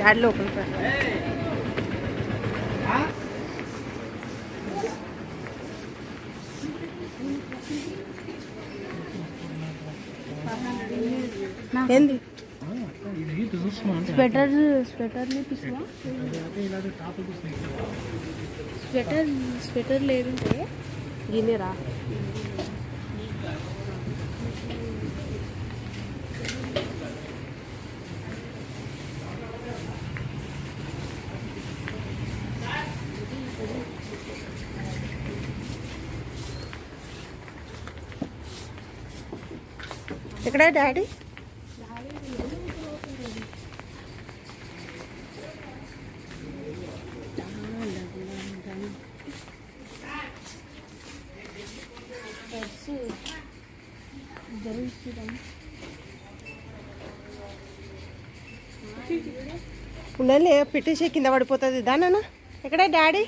Daddy లోపలికి. ఏంది? Sweater sweater sweater sweater లేదంటే? గిన్నెరా? ఎక్కడ డాడీ? ఉండలే ఇద్దరు పెట్టేసే కింద పడిపోతుంది. దానా ఎక్కడ డాడీ?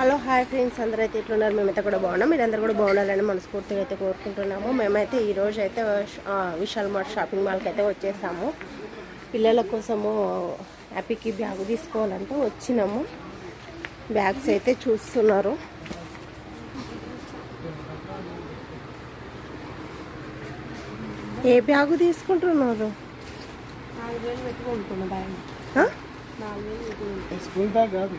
Hello hi friends. అందరూ అయితే ఎట్లున్నారు? మేమైతే కూడా బాగున్నాం. మీరందరూ కూడా బాగుండాలని మనస్ఫూర్తిగా అయితే కోరుకుంటున్నాము. మేమైతే ఈరోజు అయితే విశాల్ మార్ట్ షాపింగ్ మాల్కి అయితే వచ్చేసాము. పిల్లల కోసము హ్యాపీకి బ్యాగ్ తీసుకోవాలంటే వచ్చినాము. బ్యాగ్స్ అయితే చూస్తున్నారు. ఏ బ్యాగు తీసుకుంటున్నారు? స్కూల్ బ్యాగ్ కాదు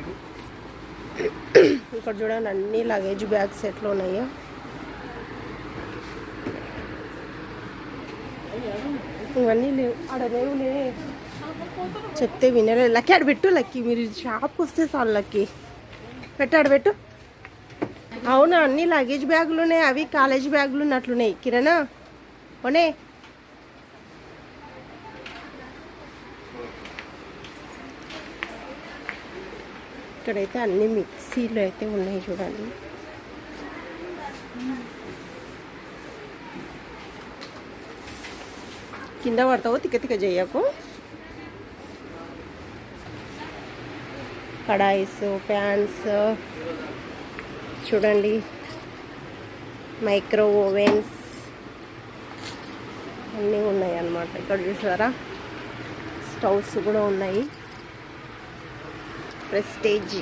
ఇక్కడ చూడండి అన్ని లగేజ్ బ్యాగ్స్ ఎట్లా ఉన్నాయో. ఇవన్నీ లేవు. ఆడ లేవులే చెప్తే వినలే. లక్కీ ఆడ పెట్టు లక్కీ. మీరు షాప్కి వస్తే చాలు లక్కీ. పెట్టాడు పెట్టు. అవునా అన్ని లగేజ్ బ్యాగులు ఉన్నాయి అవి కాలేజ్ బ్యాగులు ఉన్నట్లున్నాయి. కిరణా ఓనే ఇక్కడైతే అన్ని మిక్సీలు అయితే ఉన్నాయి చూడండి. కింద పడతావు తిక్క తిక్క చేయకు. కడాయిస్ ప్యాన్స్ చూడండి. మైక్రో ఓవెన్స్ అన్నీ ఉన్నాయి అన్నమాట. ఇక్కడ చూసారా? స్టవ్స్ కూడా ఉన్నాయి. ప్రెస్టేజ్.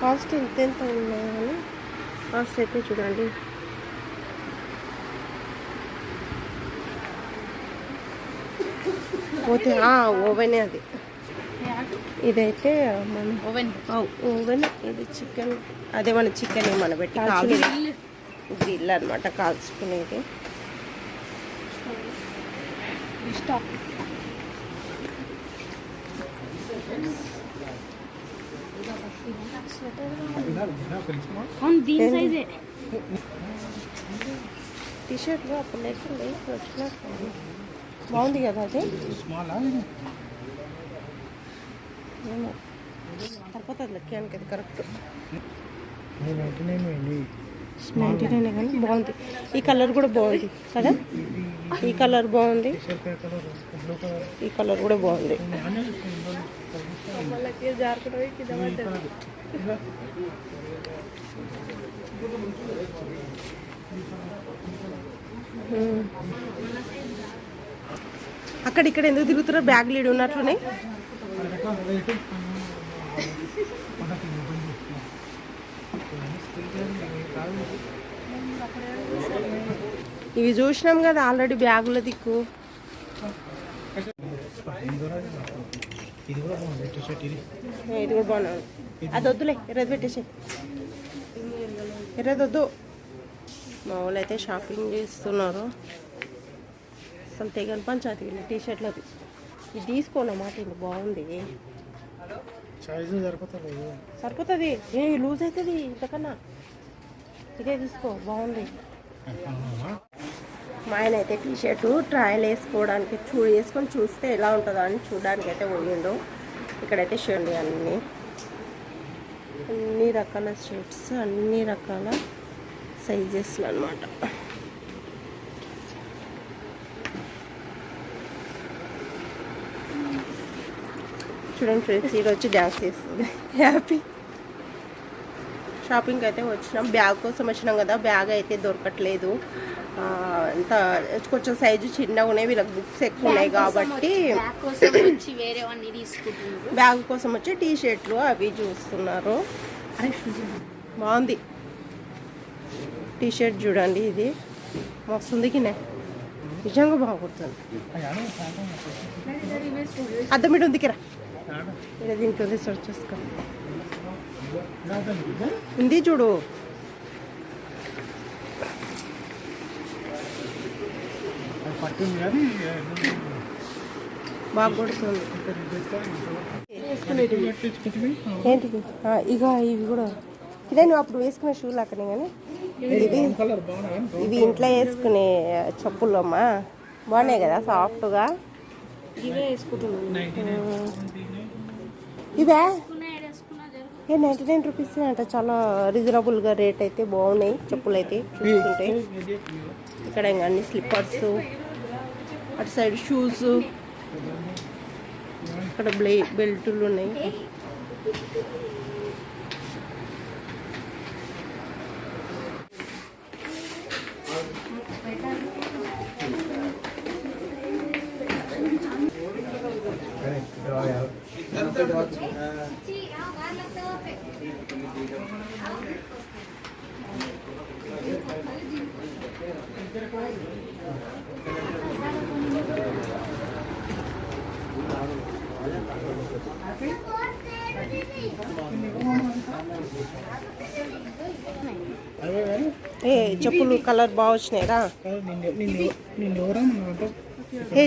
కాస్ట్ ఎంత ఎంత ఉన్నాయి కానీ కాస్ట్ అయితే చూడండి. పోతే ఓవెనే అది. ఇదైతే మన ఓవెన్. ఓవెన్ ఇది చికెన్. అదే మన చికెన్ మన పెట్టి గ్రిల్ అనమాట కాల్చుకునేది స్టాప్ అవును దీని సైజే టీషర్ట్లో అప్పుడు లేకుండా వచ్చినట్టు బాగుంది కదా అది? స్మాల్ ఏమో. అది కరెక్ట్ నైన్ నైంటీ నైన్ కానీ బాగుంది. ఈ కలర్ కూడా బాగుంది కదా? ఈ కలర్ బాగుంది. ఈ కలర్ కూడా బాగుంది. అక్కడ ఇక్కడ ఎందుకు తిరుగుతున్నారు? బ్యాగ్ లీడ్ ఉన్నట్లున్నాయి ఇవి చూసినాం కదా ఆల్రెడీ బ్యాగుల దిక్కు. ఇది కూడా బాగున్నాను అది వద్దులే ఎర్రది పెట్టేసి ఎర్రది వద్దు. మా వాళ్ళు అయితే షాపింగ్ చేస్తున్నారు. అసలు తెగని పంచాయతీ వీళ్ళు టీ షర్ట్లది ఇది తీసుకోనమాట ఇది బాగుంది. సరిపోతుంది. ఏ లూజ్ అవుతుంది ఇంతకన్నా. ఇదే తీసుకో బాగుంది. మా ఆయన అయితే టీ షర్ట్ ట్రయల్ వేసుకోవడానికి చూ వేసుకొని చూస్తే ఎలా ఉంటుందో అని చూడడానికి అయితే పోయిండు. ఇక్కడైతే షర్ట్ అన్ని. అన్ని రకాల షర్ట్స్ అన్ని రకాల సైజెస్లు అనమాట చూడండి ఫ్రెండ్స్ ఈరోజు డ్యాన్స్ చేస్తుంది. హ్యాపీ. షాపింగ్ అయితే వచ్చినాం. బ్యాగ్ కోసం వచ్చినాం కదా బ్యాగ్ అయితే దొరకట్లేదు. ఆ, అంత కొంచెం సైజు చిన్నగా ఉన్నాయి వీళ్ళకి బుక్స్ ఎక్కువ ఉన్నాయి కాబట్టి. బ్యాగ్ కోసం వచ్చి వేరే వాడిని తీసుకుంటున్నారు. బ్యాగ్ కోసం వచ్చి టీ షర్ట్లు అవి చూస్తున్నారు. బాగుంది. టీ షర్ట్ చూడండి ఇది. మస్తుంది కినే నిజంగా బాగుంటుంది. అద్దం ఇటు ఉంది కిరా. ఇక్కడ దీనికి ఉంది సెర్చ్ చేసుకో. ఉంది చూడు. బాగా కొడుతుంది ఏంటిది? ఇక ఇవి కూడా. ఇదే నువ్వు అప్పుడు వేసుకునే షూలు అక్కడే కానీ? ఇవి ఇవి ఇంట్లో వేసుకునే చెప్పులు అమ్మా. బాగున్నాయి కదా సాఫ్ట్గా ఇవే వేసుకుంటున్నాను. ఇవే? ఏ నైంటీ నైన్ రూపీస్ అంట. చాలా రీజనబుల్గా రేట్ అయితే బాగున్నాయి. చెప్పులు అయితే చూస్తుంటే. ఇక్కడ ఇంకా అన్ని స్లిప్పర్స్ అటు సైడ్ షూస్ ఇక్కడ బ్లే బెల్టులు ఉన్నాయి. ఏ చెప్పులు కలర్ బాగా వచ్చినాయి రా కాదు నిన్ను ఎవరా ఏ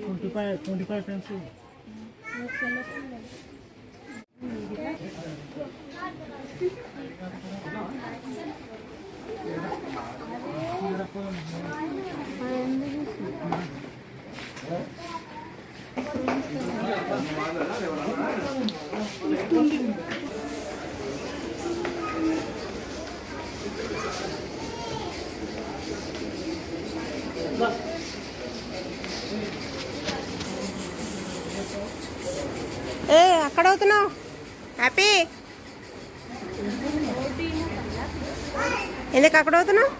25, 25. Thank you. అవుతున్నావు హ్యాపీ ఎందుకు అక్కడ అవుతున్నావు?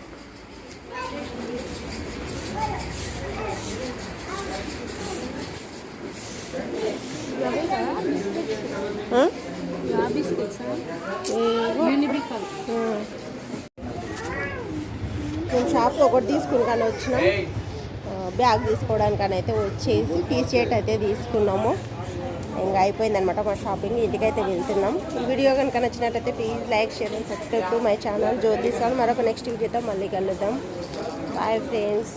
మేము షాప్లో ఒకటి తీసుకుని కానీ వచ్చినాం బ్యాగ్ తీసుకోవడానికని అయితే వచ్చేసి టీ షర్ట్ అయితే తీసుకున్నాము. ఇంకా అయిపోయిందనమాట మా షాపింగ్. ఇంటికైతే వెళ్తున్నాం. ఈ వీడియో కనుక నచ్చినట్టయితే please like share and subscribe to my channel Jyotish మరొక నెక్స్ట్ వీడియోతో మళ్ళీ కలుద్దాం. Bye friends